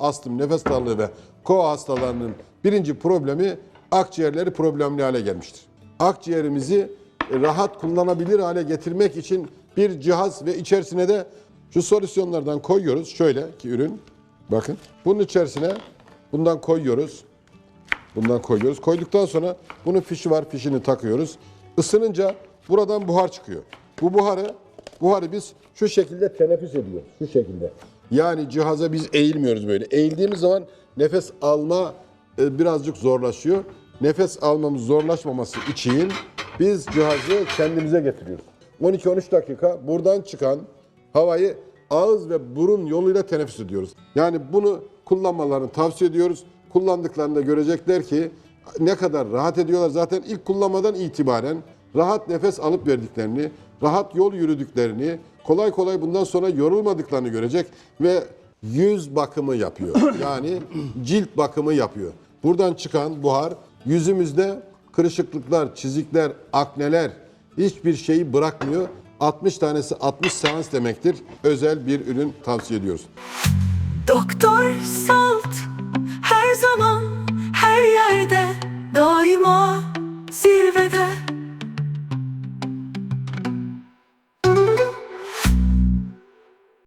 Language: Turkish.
Astım, nefes darlığı ve koa hastalarının birinci problemi akciğerleri problemli hale gelmiştir. Akciğerimizi rahat kullanabilir hale getirmek için bir cihaz ve içerisine de şu solüsyonlardan koyuyoruz. Şöyle ki ürün bakın bunun içerisine bundan koyuyoruz. Bundan koyuyoruz. Koyduktan sonra bunun fişi var. Fişini takıyoruz. Isınınca buradan buhar çıkıyor. Bu buharı buharı biz şu şekilde teneffüs ediyoruz. Şu şekilde. Yani cihaza biz eğilmiyoruz böyle. Eğildiğimiz zaman nefes alma e, birazcık zorlaşıyor. Nefes almamız zorlaşmaması için biz cihazı kendimize getiriyoruz. 12-13 dakika buradan çıkan havayı ağız ve burun yoluyla teneffüs ediyoruz. Yani bunu kullanmalarını tavsiye ediyoruz. Kullandıklarında görecekler ki ne kadar rahat ediyorlar. Zaten ilk kullanmadan itibaren rahat nefes alıp verdiklerini, rahat yol yürüdüklerini, kolay kolay bundan sonra yorulmadıklarını görecek ve yüz bakımı yapıyor. Yani cilt bakımı yapıyor. Buradan çıkan buhar yüzümüzde kırışıklıklar, çizikler, akneler hiçbir şeyi bırakmıyor. 60 tanesi 60 seans demektir. Özel bir ürün tavsiye ediyoruz. Doktor Salt